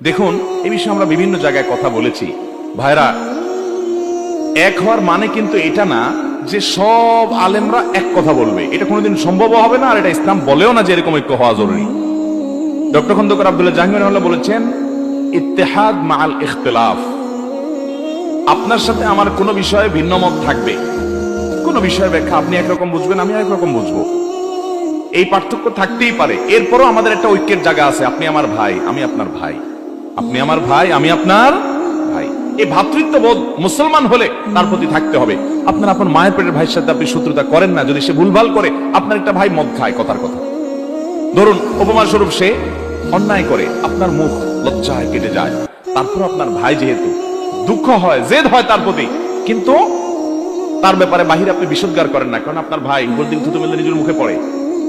দেখুন এই বিষয়ে আমরা বিভিন্ন জায়গায় কথা বলেছি। ভাইরা, এক হওয়ার মানে কিন্তু এটা না যে সব আলেমরা এক কথা বলবে। এটা কোনোদিন সম্ভব হবে না, আর এটা ইসলাম বলেও না যে এরকম ঐক্য হওয়া জরুরি। ডক্টর খন্দকার আব্দুল্লাহ জাহাঙ্গীর রহমাল্লাহ বলেছেন, ইত্তেহাদ মাল ইখতিলাফ। আপনার সাথে আমার কোনো বিষয়ে ভিন্ন মত থাকবে। কোনো বিষয়ে ব্যাখ্যা আপনি একরকম বুঝবেন, আমি একরকম বুঝব। এই পার্থক্য থাকতেই পারে। এরপরও আমাদের একটা ঐক্যের জায়গা আছে, আপনি আমার ভাই, আমি আপনার ভাই। আপনি আমার ভাই, আমি আপনার ভাই। এই ভ্রাতৃত্ববোধ মুসলমান হলে তার প্রতি থাকতে হবে। আপনার আপনার মায়ের পেটের ভাইয়ের সাথে আপনি শত্রুতা করেন না। যদি সে ভুলভাল করে, আপনার একটা ভাই মদ খায়, কথার কথা। ধরুন উপমা স্বরূপ সে অন্যায় করে, আপনার মুখ লজ্জায় কেটে যায়। তারপর আপনার ভাই যেহেতু দুঃখ হয়, জেদ হয় তার প্রতি, কিন্তু তার ব্যাপারে বাহিরে আপনি বিশুদ্ধার করেন না, কারণ আপনার ভাই গোলদিন থুতু মেলে নিজের মুখে পড়ে।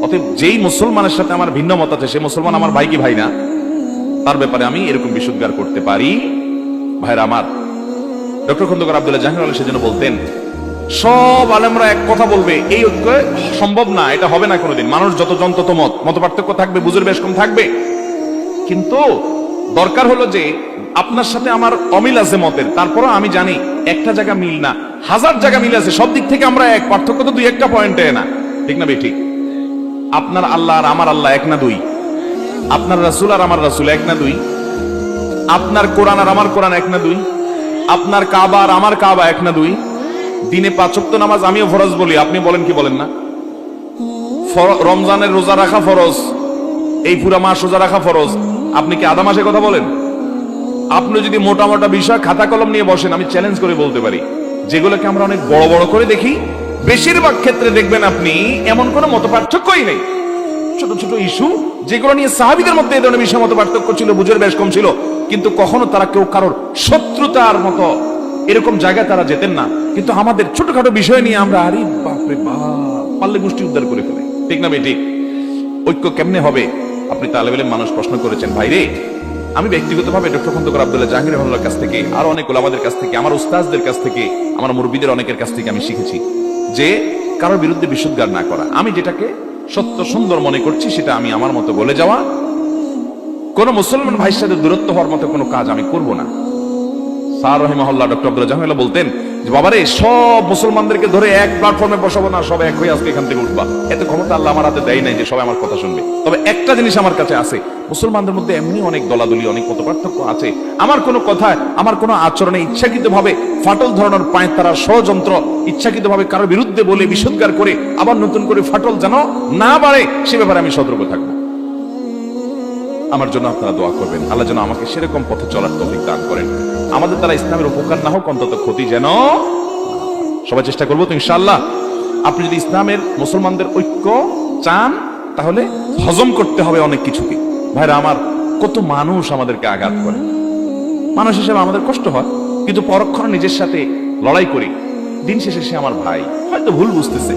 অতএব যেই মুসলমানের সাথে আমার ভিন্ন মত আছে, সে মুসলমান আমার ভাই কি ভাই না? তার ব্যাপারে আমি এরকম বিশুদ্ধার করতে পারি? ভাইরা আমার, ডক্টর খন্দকার আব্দুল্লাহ জাহির আলী সেজন্য বলতেন, সব আলেমরা এক কথা বলবে, এই ঐক্য সম্ভব না, এটা হবে না কোনোদিন। মানুষ যত জন তত মত মত পার্থক্য থাকবে, বুঝের বেশ কম থাকবে। কিন্তু দরকার হলো যে আপনার সাথে আমার অমিল আছে মতের, তারপরও আমি জানি একটা জায়গা মিল না, হাজার জায়গা মিল আছে, সব দিক থেকে আমরা এক, পার্থক্য তো দুই একটা পয়েন্টে না। ঠিক না ভাই, ঠিক? আপনার আল্লাহ আর আমার আল্লাহ এক না দুই। আপনার রাসুল আর আমার রাসুল এক না দুই? আপনার কোরআন আর আমার কোরআন এক না দুই? আপনার কাবা আর আমার কাবা এক না দুই? দিনে পাঁচক্ত নামাজ আমিও ফরজ বলি, আপনি বলেন কি বলেন না? রমজানের রোজা রাখা ফরজ, এই পুরা মাস রোজা রাখা ফরজ, আপনি কি আধা মাসে কথা বলেন? আপনি যদি মোটা মোটা বিষয় খাতা কলম নিয়ে বসেন, আমি চ্যালেঞ্জ করে বলতে পারি। যেগুলোকে আমরা অনেক বড় বড় করে দেখি, বেশিরভাগ ক্ষেত্রে দেখবেন আপনি এমন কোনো মত পার্থক্যই নেই। ছোট ছোট ইস্যু, যেগুলো নিয়ে সাহাবিদের মধ্যে এই ধরনের বিষয় মতো পার্থক্য ছিল, বুঝের বেশ কম ছিল। কিন্তু কখনো তারা কেউ কারোর শত্রুতার মতো এরকম জায়গায় তারা যেতেন না। কিন্তু আমাদের ছোটখাটো বিষয় নিয়ে আমরা, আরে বাপরে বাপ পাল্লে গোষ্ঠী উদ্ধার করে ফেলে। ঠিক না বেটি ঐক্য কেমনে হবে? আপনি তালেবেলে মানুষ প্রশ্ন করেছেন। ভাইরে আমি ব্যক্তিগতভাবে ডক্টর খন্দকার আব্দুল্লাহ জাহাঙ্গীর রহমানের কাছ থেকে, আরও অনেক ওলামাদের কাছ থেকে, আমার উস্তাজদের কাছ থেকে, আমার মুরব্বীদের অনেকের কাছ থেকে আমি শিখেছি যে কারোর বিরুদ্ধে বিশুদ্ধার না করা। আমি যেটাকে সত্য সুন্দর মনে করছি, সেটা আমি আমার মতো বলে যাওয়া। কোন মুসলমান ভাইয়ের সাথে দূরত্ব হওয়ার মতো কোনো কাজ আমি করব না। স্যার রহিমহল্লা ডক্টর আব্দুল্লাহ জাহাঙ্গীর বলতেন বাবারে, সব মুসলমানদেরকে ধরে এক প্ল্যাটফর্মে বসাবো না সব এক হয়ে আজকে এখান থেকে উঠবা। এত ক্ষমতা আল্লাহ আমার হাতে দেয় নাই যে সবাই আমার কথা শুনবে। তবে একটা জিনিস আমার কাছে আছে, মুসলমানদের মধ্যে এমনি অনেক দলাদলি, অনেক মত পার্থক্য আছে। আমার কোনো কথায়, আমার কোনো আচরণে ইচ্ছাকৃত ভাবে ফাটল ধরানোর পায় তারা ষড়যন্ত্র ইচ্ছাকৃত ভাবে কারোর বিরুদ্ধে বলে বিশুদ্ধার করে, আবার নতুন করে ফাটল যেন না বাড়ে, সে ব্যাপারে আমি সতর্ক থাকব। আমার জন্য আপনারা দোয়া করবেন। আল্লাহ যেন আমাকে সেরকম পথে চলার তৌফিক দান করেন। আমাদের দ্বারা ইসলামের উপকার না হোক, অন্তত ক্ষতি যেন সবাই চেষ্টা করব তো ইনশাআল্লাহ। আপনি যদি ইসলামের মুসলমানদের ঐক্য চান, তাহলে হজম করতে হবে অনেক কিছুকে। ভাইরা, আমার কত মানুষ আমাদেরকে আঘাত করে। মানুষ হিসেবে আমাদের কষ্ট হয়, কিন্তু পরক্ষণে নিজের সাথে লড়াই করি। দিন শেষে সে আমার ভাই। হয়তো ভুল বুঝতেছে,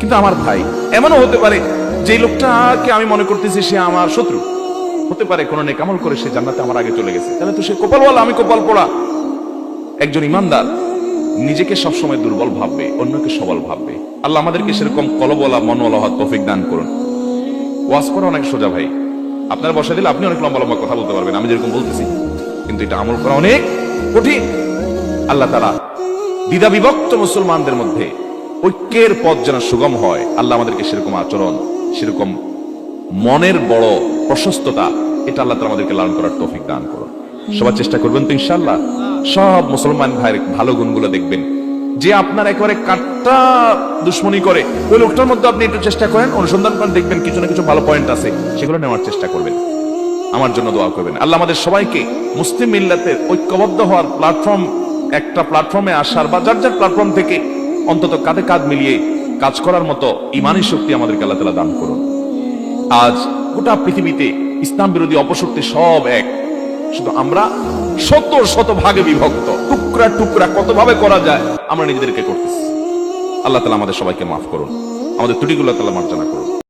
কিন্তু আমার ভাই। এমনও হতে পারে যে লোকটাকে আমি মনে করতেছি সে আমার শত্রু। হতে পারে, কোনো নেকামল করে সে জান্নাতে আমার আগে চলে গেছে। তাহলে তো সে কপালওয়ালা, আমি কপাল পড়া। একজন ইমানদার নিজেকে সবসময় দুর্বল ভাববে, অন্যকে সবল ভাববে। আল্লাহ আমাদেরকে সেরকম কলবলা মনওয়ালা হওয়ার তৌফিক দান করুন। ওয়াজ করা অনেক সোজা ভাই। আপনার বসা দিলে আপনি অনেক লম্বা লম্বা কথা বলতে পারবেন, আমি যেরকম বলতেছি। কিন্তু এটা আমল করা অনেক কঠিন। আল্লাহ তারা দ্বিধা বিভক্ত মুসলমানদের মধ্যে ঐক্যের পথ যেন সুগম হয়, আল্লাহ আমাদেরকে সেরকম আচরণ, সেরকম মনের বড় প্রশস্ততা, এটা আল্লাহ আমাদেরকে লালন করার তৌফিক দান করুন। সবার চেষ্টা করবেন তো ইনশাল্লাহ সব মুসলমান ভাইয়ের ভালো গুণগুলো দেখবেন। যে আপনার একেবারে কাটটা দুশ্মনী করে, ওই লোকটার মধ্যে আপনি একটু চেষ্টা করেন, অনুসন্ধান করেন, দেখবেন কিছু না কিছু ভালো পয়েন্ট আছে, সেগুলো নেওয়ার চেষ্টা করবেন। আমার জন্য দোয়া করবেন। আল্লাহ আমাদের সবাইকে মুসলিম মিল্লাতের ঐক্যবদ্ধ হওয়ার প্ল্যাটফর্ম একটা প্ল্যাটফর্মে আসার বা যার যার প্ল্যাটফর্ম থেকে অন্তত কাঁধে কাঁধ মিলিয়ে কাজ করার মতো ইমানি শক্তি আমাদেরকে আল্লাহ তালা দান করুন। আজ গোটা পৃথিবীতে ইসলাম বিরোধী অপশক্তি সব এক। শুধু আমরা শত শত ভাগে বিভক্ত। টুকরা টুকরা কত ভাবে করা যায়, আমরা নিজেদেরকে করতেছি। আল্লাহ তালা আমাদের সবাইকে মাফ করুন। আমাদের ত্রুটিগুলো তালা মার্জনা করুন।